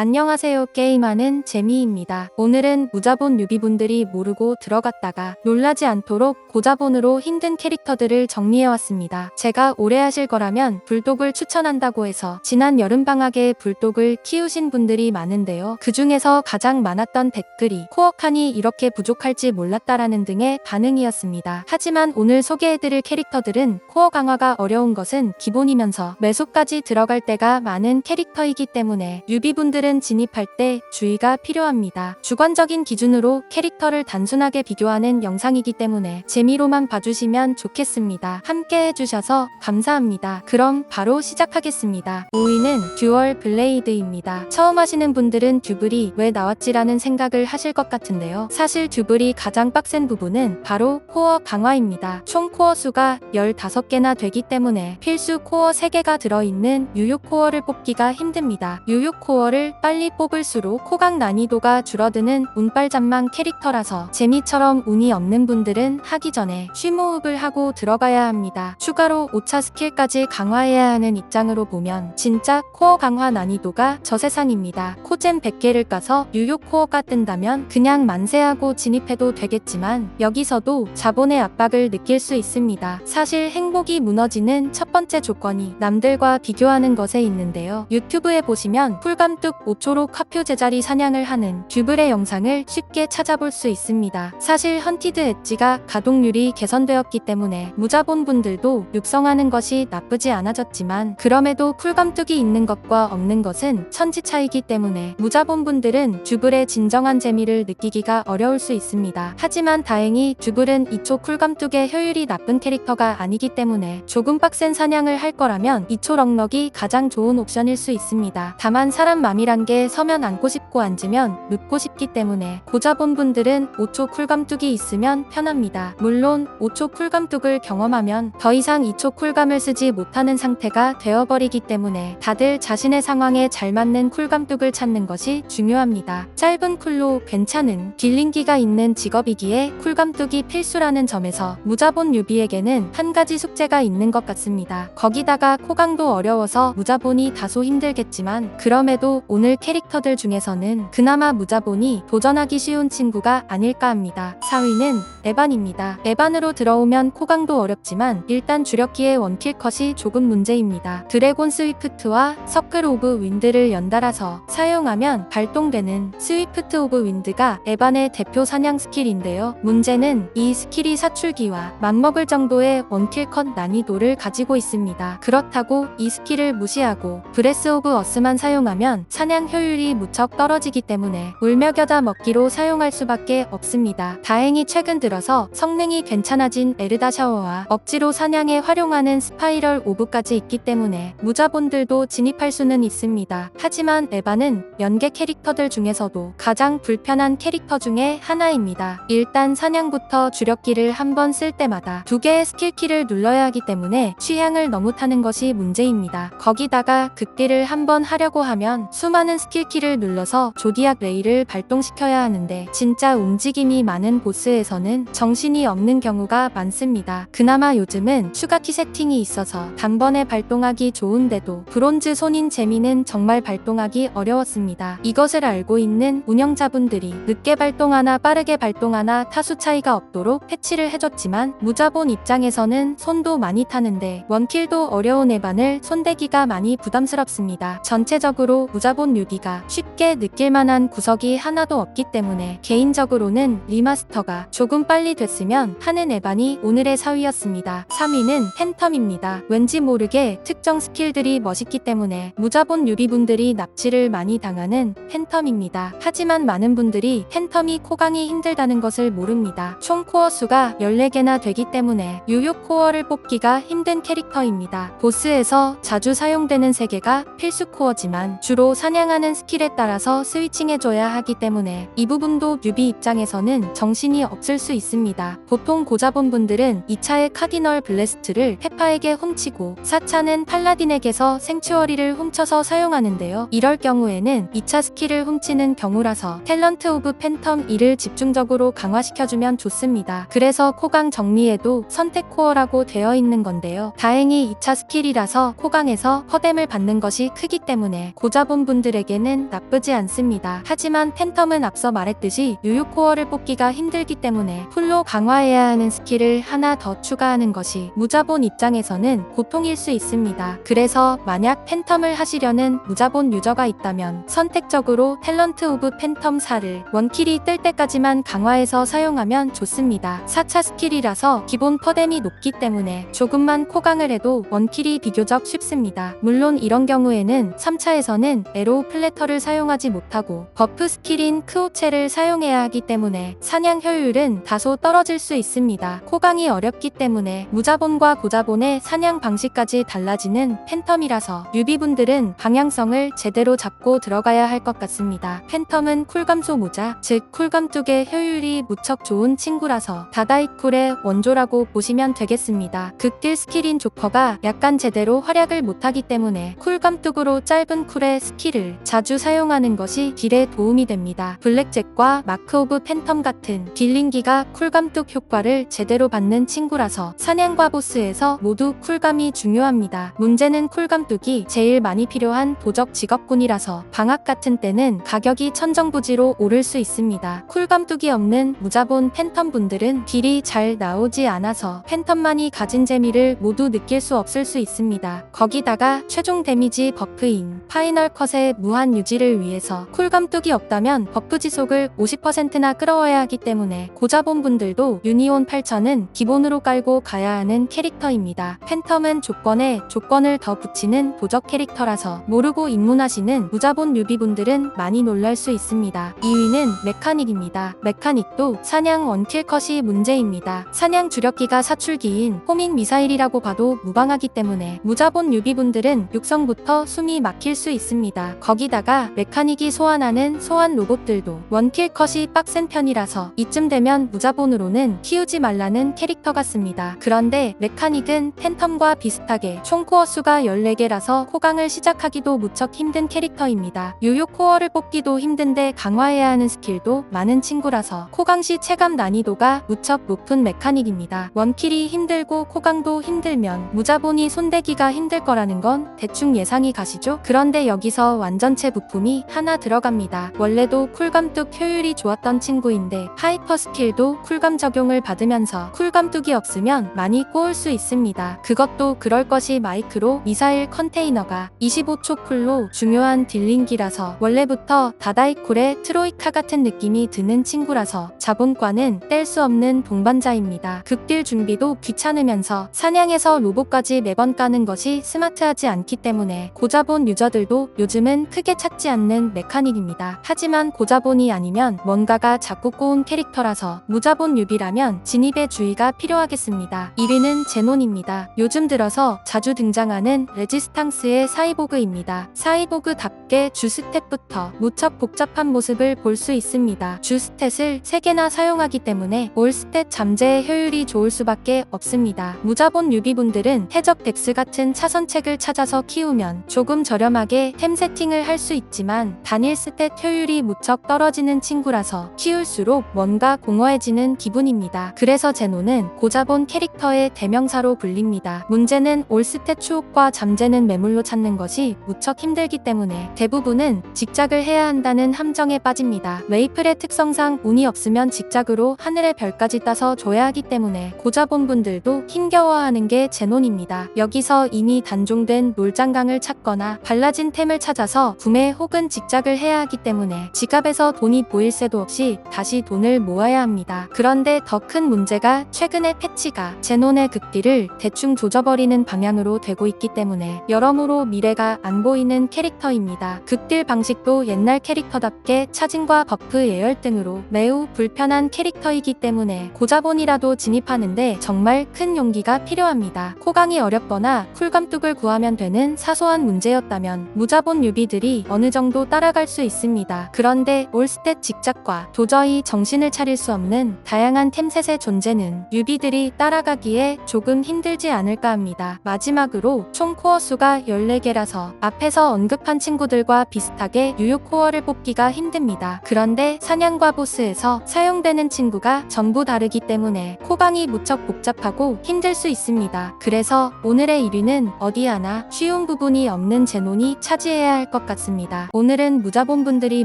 안녕하세요. 게임하는 재미입니다. 오늘은 무자본 뉴비분들이 모르고 들어갔다가 놀라지 않도록 고자본으로 힘든 캐릭터들을 정리해왔습니다. 제가 오래 하실 거라면 불독을 추천한다고 해서 지난 여름방학에 불독을 키우신 분들이 많은데요. 그 중에서 가장 많았던 댓글이 코어 칸이 이렇게 부족할지 몰랐다라는 등의 반응이었습니다. 하지만 오늘 소개해드릴 캐릭터들은 코어 강화가 어려운 것은 기본이면서 매소까지 들어갈 때가 많은 캐릭터이기 때문에 뉴비분들은 진입할 때 주의가 필요합니다. 주관적인 기준으로 캐릭터를 단순하게 비교하는 영상이기 때문에 재미로만 봐주시면 좋겠습니다. 함께 해주셔서 감사합니다. 그럼 바로 시작하겠습니다. 5위는 듀얼 블레이드입니다. 처음 하시는 분들은 듀블이 왜 나왔지라는 생각을 하실 것 같은데요. 사실 듀블이 가장 빡센 부분은 바로 코어 강화입니다. 총 코어 수가 15개나 되기 때문에 필수 코어 3개가 들어있는 유효 코어를 뽑기가 힘듭니다. 유효 코어를 빨리 뽑을수록 코강 난이도가 줄어드는 운빨잔망 캐릭터라서 재미처럼 운이 없는 분들은 하기 전에 쉬모흡을 하고 들어가야 합니다. 추가로 5차 스킬까지 강화해야 하는 입장으로 보면 진짜 코어 강화 난이도가 저세상입니다. 코잼 100개를 까서 유효 코어가 뜬다면 그냥 만세하고 진입해도 되겠지만 여기서도 자본의 압박을 느낄 수 있습니다. 사실 행복이 무너지는 첫 번째 조건이 남들과 비교하는 것에 있는데요. 유튜브에 보시면 쿨감뚝 5초로 카표 제자리 사냥을 하는 듀블의 영상을 쉽게 찾아볼 수 있습니다. 사실 헌티드 엣지가 가동률이 개선되었기 때문에 무자본 분들도 육성하는 것이 나쁘지 않아졌지만 그럼에도 쿨감뚝이 있는 것과 없는 것은 천지 차이기 때문에 무자본 분들은 듀블의 진정한 재미를 느끼기가 어려울 수 있습니다. 하지만 다행히 듀블은 2초 쿨감뚝의 효율이 나쁜 캐릭터가 아니기 때문에 조금 빡센 사냥을 할 거라면 2초 럭럭이 가장 좋은 옵션일 수 있습니다. 다만 사람 맘이란 게 서면 앉고 싶고 앉으면 눕고 싶기 때문에 고자본 분들은 5초 쿨감뚝이 있으면 편합니다. 물론 5초 쿨감뚝을 경험하면 더 이상 2초 쿨감을 쓰지 못하는 상태가 되어버리기 때문에 다들 자신의 상황에 잘 맞는 쿨감뚝을 찾는 것이 중요합니다. 짧은 쿨로 괜찮은 딜링기가 있는 직업이기에 쿨감뚝이 필수라는 점에서 무자본 유비에게는 한 가지 숙제가 있는 것 같습니다. 거기다가 코강도 어려워서 무자본이 다소 힘들겠지만 그럼에도 오늘 캐릭터들 중에서는 그나마 무자본이 도전하기 쉬운 친구가 아닐까 합니다. 4위는 에반입니다. 에반으로 들어오면 코강도 어렵지만 일단 주력기의 원킬 컷이 조금 문제입니다. 드래곤 스위프트와 서클 오브 윈드를 연달아서 사용하면 발동되는 스위프트 오브 윈드가 에반의 대표 사냥 스킬인데요. 문제는 이 스킬이 사출기와 맞먹을 정도의 원킬 컷 난이도를 가지고 있습니다. 그렇다고 이 스킬을 무시하고 브레스 오브 어스만 사용하면 사냥 효율이 무척 떨어지기 때문에 울며겨다 먹기로 사용할 수밖에 없습니다. 다행히 최근 들어서 성능이 괜찮아진 에르다 샤워와 억지로 사냥에 활용하는 스파이럴 오브까지 있기 때문에 무자본들도 진입할 수는 있습니다. 하지만 에바는 연계 캐릭터들 중에서도 가장 불편한 캐릭터 중에 하나입니다. 일단 사냥부터 주력기를 한 번 쓸 때마다 두 개의 스킬키를 눌러야 하기 때문에 취향을 너무 타는 것이 문제입니다. 거기다가 극딜을 한 번 하려고 하면 수많은 스킬키를 눌러서 조디악 레이를 발동시켜야 하는데 진짜 움직임이 많은 보스에서는 정신이 없는 경우가 많습니다. 그나마 요즘은 추가키 세팅이 있어서 단번에 발동하기 좋은데도 브론즈 손인 재미는 정말 발동하기 어려웠습니다. 이것을 알고 있는 운영자분들이 늦게 발동하나 빠르게 발동하나 타수 차이가 없도록 패치를 해줬지만 무자본 입장에서는 손도 많이 타는데 원킬도 어려운 에반을 손대기가 많이 부담스럽습니다. 전체적으로 무자본 유비가 쉽게 느낄 만한 구석이 하나도 없기 때문에 개인적으로는 리마스터가 조금 빨리 됐으면 하는 에반이 오늘의 4위였습니다. 3위는 팬텀입니다. 왠지 모르게 특정 스킬들이 멋있기 때문에 무자본 유비분들이 납치를 많이 당하는 팬텀입니다. 하지만 많은 분들이 팬텀이 코강이 힘들다는 것을 모릅니다. 총 코어 수가 14개나 되기 때문에 유효 코어를 뽑기가 힘든 캐릭터입니다. 보스에서 자주 사용되는 3개가 필수 코어지만 주로 사냥 하는 스킬에 따라서 스위칭해줘야 하기 때문에 이 부분도 뉴비 입장에서는 정신이 없을 수 있습니다. 보통 고자본 분들은 2차의 카디널 블래스트를 페파에게 훔치고 4차는 팔라딘에게서 생츄어리를 훔쳐서 사용하는데요. 이럴 경우에는 2차 스킬을 훔치는 경우라서 탤런트 오브 팬텀 2를 집중적으로 강화시켜주면 좋습니다. 그래서 코강 정리에도 선택 코어라고 되어 있는 건데요. 다행히 2차 스킬이라서 코강에서 허뎀을 받는 것이 크기 때문에 고자본 분들 분들에게는 나쁘지 않습니다. 하지만 팬텀은 앞서 말했듯이 뉴욕 코어를 뽑기가 힘들기 때문에 풀로 강화해야 하는 스킬을 하나 더 추가하는 것이 무자본 입장에서는 고통일 수 있습니다. 그래서 만약 팬텀을 하시려는 무자본 유저가 있다면 선택적으로 탤런트 오브 팬텀 4를 원킬이 뜰 때까지만 강화해서 사용하면 좋습니다. 4차 스킬이라서 기본 퍼뎀이 높기 때문에 조금만 코강을 해도 원킬이 비교적 쉽습니다. 물론 이런 경우에는 3차에서는 에로 우 플래터를 사용하지 못하고 버프 스킬인 크오체를 사용해야 하기 때문에 사냥 효율은 다소 떨어질 수 있습니다. 코강이 어렵기 때문에 무자본과 고자본의 사냥 방식까지 달라지는 팬텀이라서 뉴비분들은 방향성을 제대로 잡고 들어가야 할 것 같습니다. 팬텀은 쿨감소 모자, 즉 쿨감뚝의 효율이 무척 좋은 친구라서 다다이쿨의 원조라고 보시면 되겠습니다. 극딜 스킬인 조커가 약간 제대로 활약을 못하기 때문에 쿨감뚝으로 짧은 쿨의 스킬을 자주 사용하는 것이 딜에 도움이 됩니다. 블랙잭과 마크 오브 팬텀 같은 딜링기가 쿨감뚝 효과를 제대로 받는 친구라서 사냥과 보스에서 모두 쿨감이 중요합니다. 문제는 쿨감뚝이 제일 많이 필요한 도적 직업군이라서 방학 같은 때는 가격이 천정부지로 오를 수 있습니다. 쿨감뚝이 없는 무자본 팬텀 분들은 딜이 잘 나오지 않아서 팬텀만이 가진 재미를 모두 느낄 수 없을 수 있습니다. 거기다가 최종 데미지 버프인 파이널 컷의 무한 유지를 위해서 쿨감뚝이 없다면 버프 지속을 50%나 끌어와야 하기 때문에 고자본 분들도 유니온 8000은 기본으로 깔고 가야 하는 캐릭터입니다. 팬텀은 조건에 조건을 더 붙이는 도적 캐릭터라서 모르고 입문하시는 무자본 유비분들은 많이 놀랄 수 있습니다. 2위는 메카닉입니다. 메카닉도 사냥 원킬 컷이 문제입니다. 사냥 주력기가 사출기인 호밍 미사일이라고 봐도 무방하기 때문에 무자본 유비분들은 육성부터 숨이 막힐 수 있습니다. 거기다가 메카닉이 소환하는 소환 로봇들도 원킬 컷이 빡센 편이라서 이쯤 되면 무자본으로는 키우지 말라는 캐릭터 같습니다. 그런데 메카닉은 팬텀과 비슷하게 총 코어 수가 14개라서 호강을 시작하기도 무척 힘든 캐릭터입니다. 유효 코어를 뽑기도 힘든데 강화해야 하는 스킬도 많은 친구라서 코강 시 체감 난이도가 무척 높은 메카닉입니다. 원킬이 힘들고 코강도 힘들면 무자본이 손대기가 힘들 거라는 건 대충 예상이 가시죠? 그런데 여기서 완 전체 부품이 하나 들어갑니다. 원래도 쿨감 뚝 효율이 좋았던 친구인데 하이퍼 스킬도 쿨감 적용을 받으면서 쿨감 뚝이 없으면 많이 꼬을 수 있습니다. 그것도 그럴 것이 마이크로 미사일 컨테이너가 25초 쿨로 중요한 딜링기라서 원래부터 다다이쿨의 트로이카 같은 느낌이 드는 친구라서 자본과는 뗄 수 없는 동반자입니다. 극딜 준비도 귀찮으면서 사냥에서 로봇까지 매번 까는 것이 스마트하지 않기 때문에 고자본 유저들도 요즘은 크게 찾지 않는 메카닉입니다. 하지만 고자본이 아니면 뭔가가 자꾸 꼬운 캐릭터라서 무자본 유비라면 진입의 주의가 필요하겠습니다. 1위는 제논입니다. 요즘 들어서 자주 등장하는 레지스탕스의 사이보그입니다. 사이보그답게 주 스탯부터 무척 복잡한 모습을 볼 수 있습니다. 주 스탯을 3개나 사용하기 때문에 올 스탯 잠재의 효율이 좋을 수밖에 없습니다. 무자본 유비분들은 해적 덱스 같은 차선책을 찾아서 키우면 조금 저렴하게 템 세팅 을 할 수 있지만 단일 스탯 효율이 무척 떨어지는 친구라서 키울수록 뭔가 공허해지는 기분입니다. 그래서 제노는 고자본 캐릭터의 대명사로 불립니다. 문제는 올 스탯 추옥과 잠재는 매물로 찾는 것이 무척 힘들기 때문에 대부분은 직작을 해야 한다는 함정에 빠집니다. 웨이플의 특성상 운이 없으면 직작으로 하늘의 별까지 따서 줘야 하기 때문에 고자본 분들도 힘겨워하는 게 제논입니다. 여기서 이미 단종된 롤장강을 찾거나 발라진 템을 찾아서 구매 혹은 직작을 해야 하기 때문에 지갑에서 돈이 보일 새도 없이 다시 돈을 모아야 합니다. 그런데 더 큰 문제가 최근의 패치가 제논의 극딜을 대충 조져버리는 방향으로 되고 있기 때문에 여러모로 미래가 안 보이는 캐릭터입니다. 극딜 방식도 옛날 캐릭터답게 차징과 버프 예열 등으로 매우 불편한 캐릭터이기 때문에 고자본이라도 진입하는데 정말 큰 용기가 필요합니다. 코강이 어렵거나 쿨감뚝을 구하면 되는 사소한 문제였다면 무자본 유비 들이 어느 정도 따라갈 수 있습니다. 그런데 올스탯 직작과 도저히 정신을 차릴 수 없는 다양한 템셋의 존재는 유비들이 따라가기에 조금 힘들지 않을까 합니다. 마지막으로 총 코어 수가 14개라서 앞에서 언급한 친구들과 비슷하게 뉴욕 코어를 뽑기가 힘듭니다. 그런데 사냥과 보스에서 사용되는 친구가 전부 다르기 때문에 코방이 무척 복잡하고 힘들 수 있습니다. 그래서 오늘의 1위는 어디 하나 쉬운 부분이 없는 제논이 차지해야 할 것것 같습니다. 오늘은 무자본분들이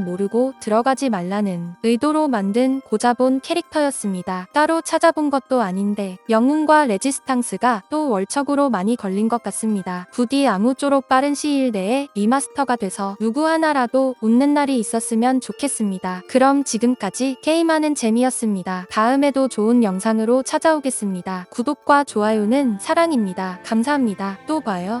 모르고 들어가지 말라는 의도로 만든 고자본 캐릭터였습니다. 따로 찾아본 것도 아닌데 영웅과 레지스탕스가 또 월척으로 많이 걸린 것 같습니다. 부디 아무쪼록 빠른 시일 내에 리마스터가 돼서 누구 하나라도 웃는 날이 있었으면 좋겠습니다. 그럼 지금까지 게임하는 재미였습니다. 다음에도 좋은 영상으로 찾아오겠습니다. 구독과 좋아요는 사랑입니다. 감사합니다. 또 봐요.